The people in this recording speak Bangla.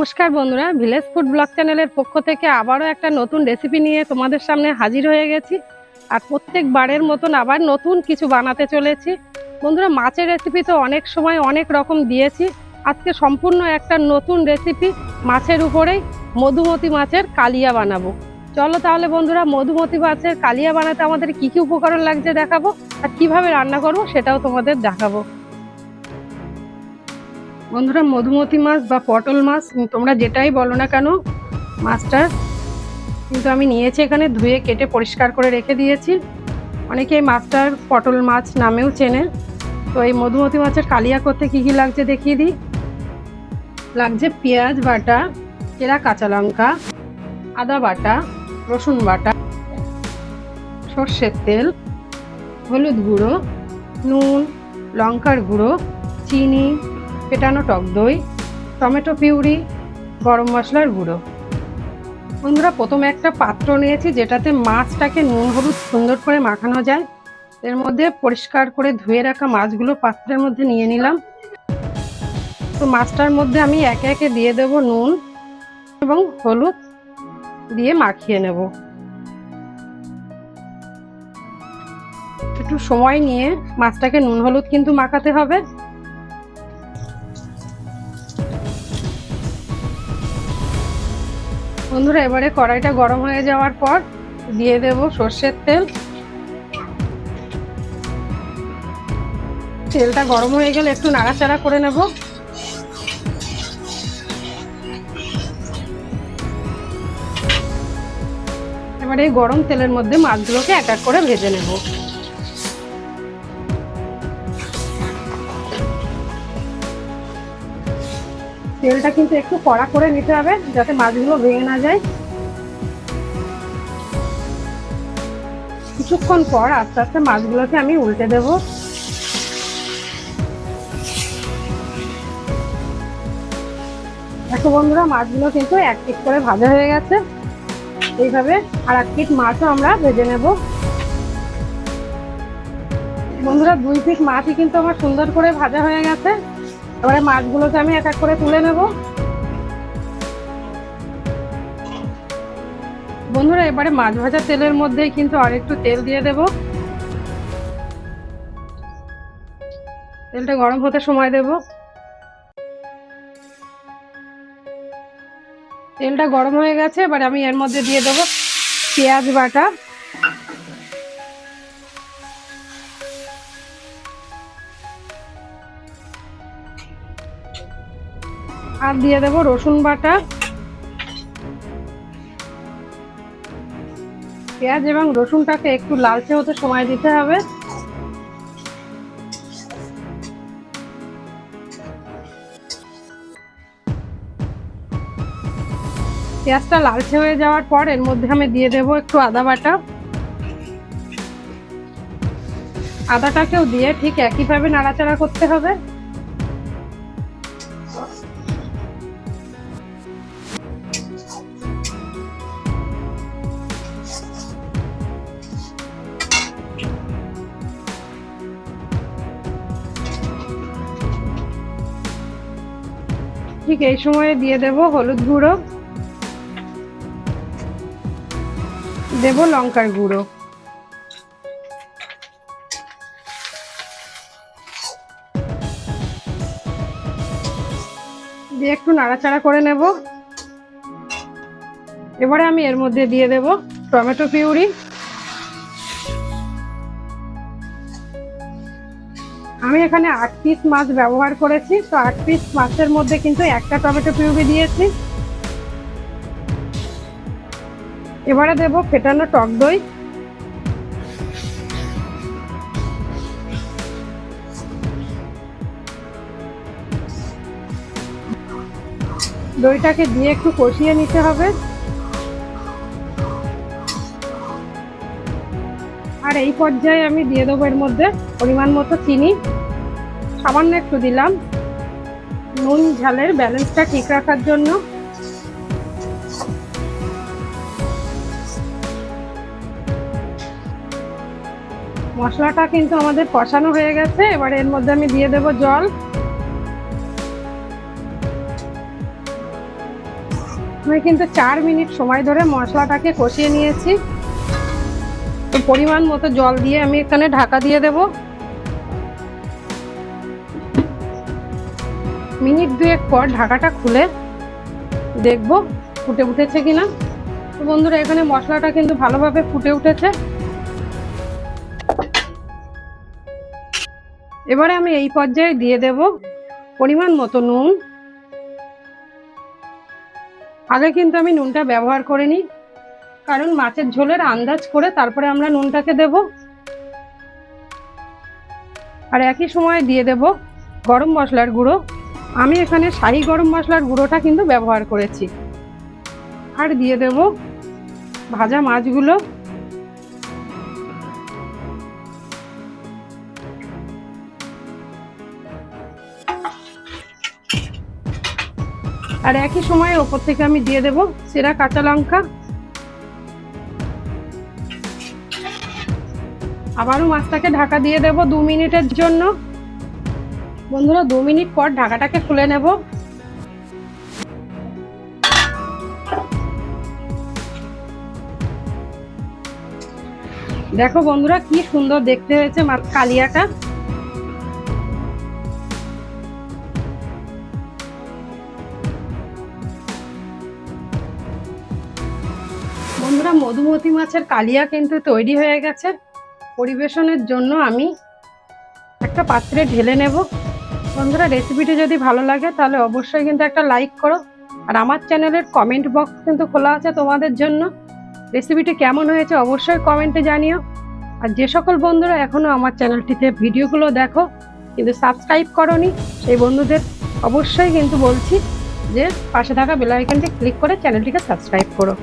নমস্কার বন্ধুরা ভিলেজ ফুড ব্লগ চ্যানেলের পক্ষ থেকে আবারও একটা নতুন রেসিপি নিয়ে তোমাদের সামনে হাজির হয়ে গেছি। আর প্রত্যেক বারের মতন আবার নতুন কিছু বানাতে চলেছি। বন্ধুরা, মাছের রেসিপি তো অনেক সময় অনেক রকম দিয়েছি। আজকে সম্পূর্ণ একটা নতুন রেসিপি মাছের উপরেই মধুমতি মাছের কালিয়া বানাবো। চলো তাহলে বন্ধুরা, মধুমতি মাছের কালিয়া বানাতে আমাদের কি কি উপকরণ লাগছে দেখাবো, আর কীভাবে রান্না করব সেটাও তোমাদের দেখাবো। বন্ধুরা মধুমতি মাছ বা পটল মাছ তোমরা যেটাই বলো না কেন, মাছটা কিন্তু আমি নিয়েছি এখানে, ধুয়ে কেটে পরিষ্কার করে রেখে দিয়েছি। অনেকে এই মাছটার পটল মাছ নামেও চেনে। তো এই মধুমতি মাছের কালিয়া করতে কি কী লাগছে দেখিয়ে দিই। লাগছে পেঁয়াজ বাটা চেরা কাঁচা লঙ্কা, আদা বাটা, রসুন বাটা, সর্ষের তেল, হলুদ গুঁড়ো, নুন, লঙ্কার গুঁড়ো, চিনি ফেটানো টক দই, টমেটো পিউরি, গরম মশলার গুঁড়ো। বন্ধুরা, প্রথমে একটা পাত্র নিয়েছি যেটাতে মাছটাকে নুন হলুদ সুন্দর করে মাখানো যায়। এর মধ্যে পরিষ্কার করে ধুয়ে রাখা মাছগুলো পাত্রের মধ্যে নিয়ে নিলাম। তো মাছটার মধ্যে আমি একে একে দিয়ে দেব নুন এবং হলুদ দিয়ে মাখিয়ে নেব। একটু সময় নিয়ে মাছটাকে নুন হলুদ কিন্তু মাখাতে হবে। বন্ধুরা, এবারে কড়াইটা গরম হয়ে যাওয়ার পর দিয়ে দেব সর্ষের তেল। তেলটা গরম হয়ে গেলে একটু নাড়াচাড়া করে নেব। এবারে এই গরম তেলের মধ্যে মাছগুলোকে এক এক করে ভেজে নেব। তেলটা কিন্তু একটু কড়া করে নিতে হবে যাতে মাছগুলো ভেঙে না যায়। কিছুক্ষণ পর আস্তে আস্তে মাছগুলোকে আমি উল্টে দেব। দেখো বন্ধুরা, মাছগুলো কিন্তু এক পিট করে ভাজা হয়ে গেছে। এইভাবে আর এক পিট মাছও আমরা ভেজে নেব। বন্ধুরা, দুই পিট মাছই কিন্তু আমার সুন্দর করে ভাজা হয়ে গেছে। এবারে মাছগুলোকে আমি এক এক করে তুলে নেব। বন্ধুরা, এবারে মাছ ভাজা তেলের মধ্যেই কিন্তু আর একটু তেল দিয়ে দেব। তেলটা গরম হতে সময় দেব। তেলটা গরম হয়ে গেছে, এবার আমি এর মধ্যে দিয়ে দেবো পেঁয়াজ বাটা। আর দিয়ে দেব রসুন বাটা, পেঁয়াজ এবং রসুনটাকে একটু লালচে হতে সময় দিতে হবে। পেঁয়াজটা লালচে হয়ে যাওয়ার পর এর মধ্যে আমি দিয়ে দেব একটু আদা বাটা। আদাটাকেও দিয়ে ঠিক একইভাবে নাড়াচাড়া করতে হবে। ঠিক এই সময়ে দিয়ে দেব হলুদ গুঁড়ো। দেব লঙ্কার গুঁড়ো। দিয়ে একটু নাড়াচাড়া করে নেব। এবারে আমি এর মধ্যে দিয়ে দেব টমেটো পিউরি। আমি এখানে আট পিস মাছ ব্যবহার করেছি, তো আট পিস মাছের মধ্যে কিন্তু একটা টমেটো পিউরি দিয়েছি। এবারে দেব ফেটানো টক দই। দইটাকে দিয়ে একটু কষিয়ে নিতে হবে। আর এই পর্যায়ে আমি দিয়ে দেবো এর মধ্যে পরিমাণ মতো চিনি। সামান্য একটু দিলাম। নুন, ঝালের ব্যালেন্সটা ঠিক রাখার জন্য। মশলাটা কিন্তু আমাদের কষানো হয়ে গেছে। এবার এর মধ্যে আমি দিয়ে দেব জল। আমি কিন্তু চার মিনিট সময় ধরে মশলাটাকে কষিয়ে নিয়েছি। পরিমাণ মতো জল দিয়ে আমি এখানে ঢাকা দিয়ে দেব। মিনিট দুয়েক পর ঢাকাটা খুলে দেখব ফুটে উঠেছে কিনা। তো বন্ধুরা, এখানে মশলাটা কিন্তু ভালোভাবে ফুটে উঠেছে। এবারে আমি এই পর্যায়ে দিয়ে দেব পরিমাণ মতো নুন। আগে কিন্তু আমি নুনটা ব্যবহার করিনি, কারণ মাছের ঝোলের আন্দাজ করে তারপরে আমরা নুনটাকে দেব। আর একই সময় দিয়ে দেব গরম মশলার গুঁড়ো। আমি এখানে শাহি গরম মশলার গুঁড়োটা কিন্তু ব্যবহার করেছি। আর দিয়ে দেব ভাজা মাছগুলো। আর একই সময়ে ওপর থেকে আমি দিয়ে দেব সেরা কাঁচা লঙ্কা। আবারও মাছটাকে ঢাকা দিয়ে দেব দু মিনিটের জন্য। বন্ধুরা, দু মিনিট পর ঢাকাটাকে খুলে নেব। দেখো বন্ধুরা, কি সুন্দর দেখতে হয়েছে কালিয়াটা। বন্ধুরা, মধুমতি মাছের কালিয়া কিন্তু তৈরি হয়ে গেছে। পরিবেশনের জন্য আমি একটা পাত্রে ঢেলে নেব। বন্ধুরা রেসিপিটি যদি ভালো লাগে, তাহলে অবশ্যই কিন্তু একটা লাইক করো। আর আমার চ্যানেলের কমেন্ট বক্স কিন্তু খোলা আছে তোমাদের জন্য। রেসিপিটি কেমন হয়েছে অবশ্যই কমেন্টে জানিও। আর যে সকল বন্ধুরা এখনও আমার চ্যানেলটিতে ভিডিওগুলো দেখো, কিন্তু সাবস্ক্রাইব করনি, সেই বন্ধুদের অবশ্যই কিন্তু বলছি যে পাশে থাকা বেল আইকনটি ক্লিক করে চ্যানেলটিকে সাবস্ক্রাইব করো।